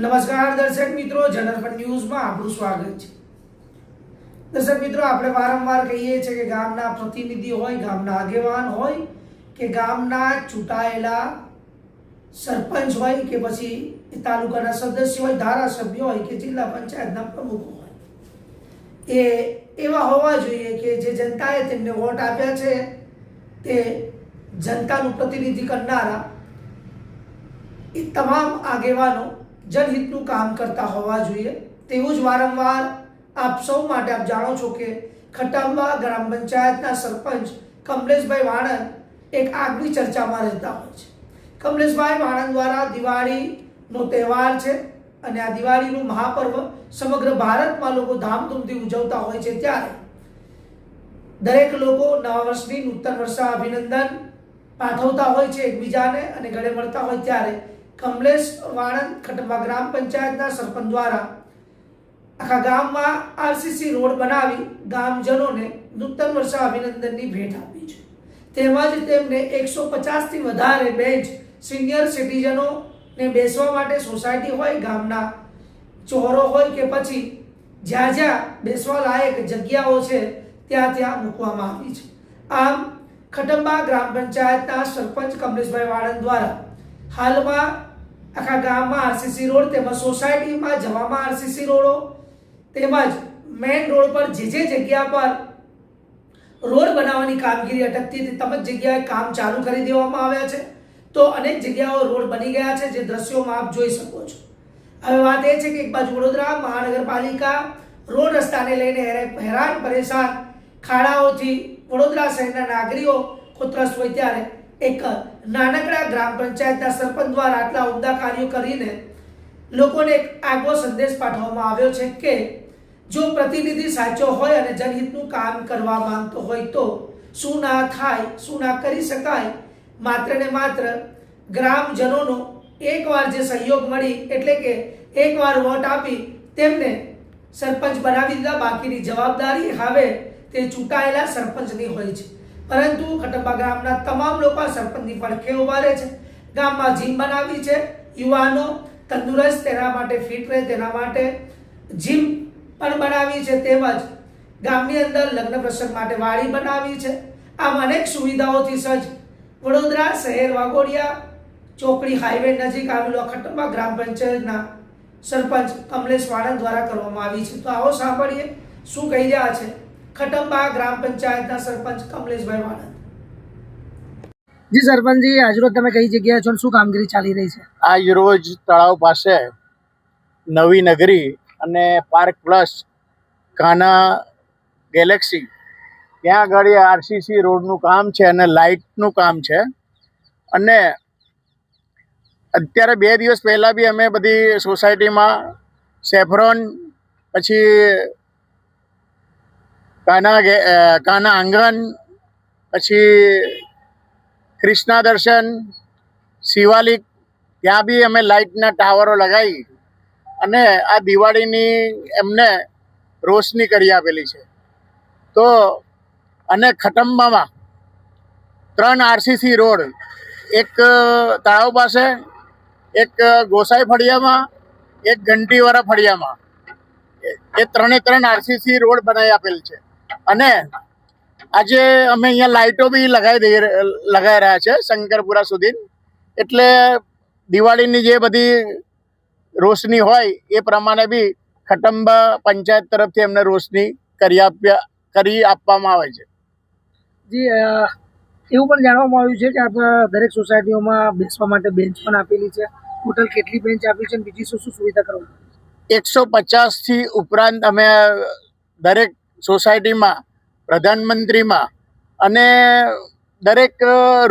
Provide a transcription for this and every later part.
નમસ્કાર દર્શક મિત્રો, જનરપટ ન્યૂઝમાં આપનું સ્વાગત છે. દર્શક મિત્રો, આપણે વારંવાર કહીએ છીએ કે ગામના પ્રતિનિધિ હોય, ગામના આગેવાન હોય, કે ગામના ચૂંટાયેલા સરપંચ હોય, કે પછી તાલુકાના સદસ્ય હોય, ધારાસભ્ય હોય, કે જિલ્લા પંચાયતના પ્રમુખ હોય. એ એવા હોવા જોઈએ કે જે જનતાએ તેમને વોટ આપ્યા છે, તે જનતાનું પ્રતિનિધિ કરનારા એ તમામ આગેવાનો જનહિતનું કામ કરતા હોવા જોઈએ. તેવું જ વારંવાર આપ સૌ માટે આપ જાણો છો કે ખટાંબા ગ્રામ પંચાયતના સરપંચ કમલેશભાઈ વાણંદ એક આગવી ચર્ચામાં રહેતા હોય છે. કમલેશભાઈ વાણંદ દ્વારા દિવાળીનો તહેવાર છે અને આ દિવાળીનું મહાપર્વ સમગ્ર ભારતમાં લોકો ધામધૂમથી ઉજવતા હોય છે ત્યારે દરેક લોકો નવા વર્ષની નૂતન વર્ષા અભિનંદન પાઠવતા હોય છે એકબીજાને અને ગળે મળતા હોય ત્યારે કમલેશ વાણંદ ખટંબા ગ્રામ પંચાયતના સરપંચ દ્વારા આખા ગામમાં આરસીસી રોડ બનાવી ગામજનોને નૂતન વર્ષા અભિનંદનની ભેટ આપી છે. તેમજ તેમને એકસો પચાસથી વધારે બેન્ચ સિનિયર સિટીઝનોને બેસવા માટે સોસાયટી હોય, ગામના ચોરો હોય કે પછી જ્યાં જ્યાં બેસવા લાયક જગ્યાઓ છે, ત્યાં ત્યાં મૂકવામાં આવી છે. આમ ખટંબા ગ્રામ પંચાયતના સરપંચ કમલેશભાઈ વાળંદ દ્વારા હાલમાં આખા ગામમાં આરસીસી રોડ તેમજ સોસાયટીમાં જવામાં આરસીસી રોડો તેમજ મેઇન રોડ પર જે જે જગ્યા પર રોડ બનાવવાની કામગીરી અટકતી હતી તમામ જગ્યાએ કામ ચાલુ કરી દેવામાં આવ્યા છે. તો અનેક જગ્યાઓ રોડ બની ગયા છે, જે દ્રશ્યોમાં આપ જોઈ શકો છો. હવે વાત એ છે કે એક બાજુ વડોદરા, મહાનગરપાલિકા રોડ રસ્તાને લઈને હેરાન પરેશાન ખાડાઓથી વડોદરા શહેરના નાગરિકો કોતરસ્ત હોય ત્યારે એક નાનકડા ગ્રામ પંચાયતના સરપંચ દ્વારા આટલા ઉમદા કાર્યો કરીને લોકોને એક આગવો સંદેશ પાઠવવામાં આવ્યો છે કે જો પ્રતિનિધિ સાચો હોય અને જનહિતનું કામ કરવા માંગતો હોય તો શું ના થાય, શું ના કરી શકાય, માત્ર ને માત્ર ગ્રામજનોનો એકવાર જે સહયોગ મળી, એટલે કે એકવાર વોટ આપી તેમને સરપંચ બનાવી દીધા, બાકીની જવાબદારી હવે તે ચૂંટાયેલા સરપંચની હોય છે. પરંતુ ખટંબા ગામના તમામ લોકો સરપંચની પડખે ઊભા રહે છે. ગામમાં જીમ બનાવી છે. યુવાનો તંદુરસ્ત, તેના માટે ફિટ રહે, તેના માટે જીમ પણ બનાવી છે. તેમજ ગામની અંદર લગ્ન પ્રસંગ માટે વાડી બનાવી છે. આમ અનેક સુવિધાઓથી સજ્જ વડોદરા શહેર વાઘોડિયા ચોકડી હાઈવે નજીક આવેલો ખટંબા ગ્રામ પંચાયતના સરપંચ કમલેશ વાળંદ દ્વારા કરવામાં આવી છે. તો આવો સાંભળીએ શું કહી રહ્યા છે. ખટંબા ગ્રામ પંચાયતના સરપંચ કમલેશભાઈ વાણંદ જી સરપંચજી આજરોજ તમે કઈ જગ્યાએ છો શું કામગીરી ચાલી રહી છે? આ યુરોજ તળાવ પાસે નવી નગરી અને પાર્ક પ્લસ કાના ગેલેક્સી. ત્યાં આગળ આરસીસી રોડનું કામ છે અને લાઇટનું કામ છે. અને અત્યારે બે દિવસ પહેલાં બી અમે બધી સોસાયટીમાં સેફરોન પછી કાના કાના આંગણ, પછી કૃષ્ણા દર્શન, શિવાલિક, ત્યાં બી અમે લાઇટના ટાવરો લગાવી અને આ દિવાળીની એમને રોશની કરી આપેલી છે. તો અને ખટંબામાં ત્રણ આરસીસી રોડ, એક તળાવ પાસે, એક ગોસાઈ ફળિયામાં, એક ઘંટીવાળા ફળિયામાં. એ- ત્રણે ત્રણ આરસીસી રોડ બનાવી આપેલ છે. અને આજે અમે અહીંયા લાઇટો બી લગાવી દઈ લગાવી રહ્યા છે શંકરપુરા સુધી. એટલે દિવાળીની જે બધી રોશની હોય એ પ્રમાણે બી ખટંબા પંચાયત તરફથી એમને રોશની કરી આપ્યા કરી આપવામાં આવે છે. જી એવું પણ જાણવામાં આવ્યું છે કે આપણા દરેક સોસાયટીઓમાં બેસવા માટે બેન્ચ પણ આપેલી છે. ટોટલ કેટલી બેન્ચ આપી છે બીજી શું શું સુવિધા કરવામાં એકસો પચાસથી ઉપરાંત અમે દરેક સોસાયટીમાં પ્રધાનમંત્રીમાં અને દરેક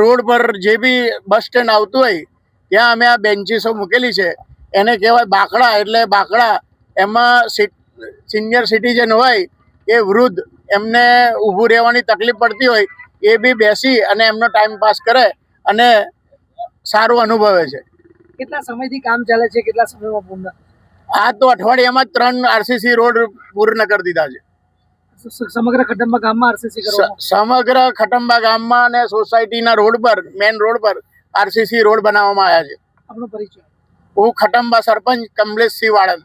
રોડ પર જે બી બસ સ્ટેન્ડ આવતું હોય ત્યાં અમે આ બેન્ચીસો મૂકેલી છે. એને કહેવાય બાકડા એટલે બાકડા એમાં સિનિયર સિટીઝન હોય એ વૃદ્ધ એમને ઊભું રહેવાની તકલીફ પડતી હોય એ બી બેસી અને એમનો ટાઈમ પાસ કરે અને સારું અનુભવે છે. કેટલા સમયથી કામ ચાલે છે? કેટલા સમયમાં પૂર્ણ? આ તો અઠવાડિયામાં જ ત્રણ આરસીસી રોડ પૂર્ણ કરી દીધા છે. સમગ્ર ખડંબા ગામમાં આરસીસી સમગ્ર ખટંબા ગામમાં અને સોસાયટીના રોડ પર મેન રોડ પર આરસીસી રોડ બનાવવામાં આવ્યા છે. આપનો પરિચય. હું ખટંબા સરપંચ કમલેશસિંહ વાળંદ.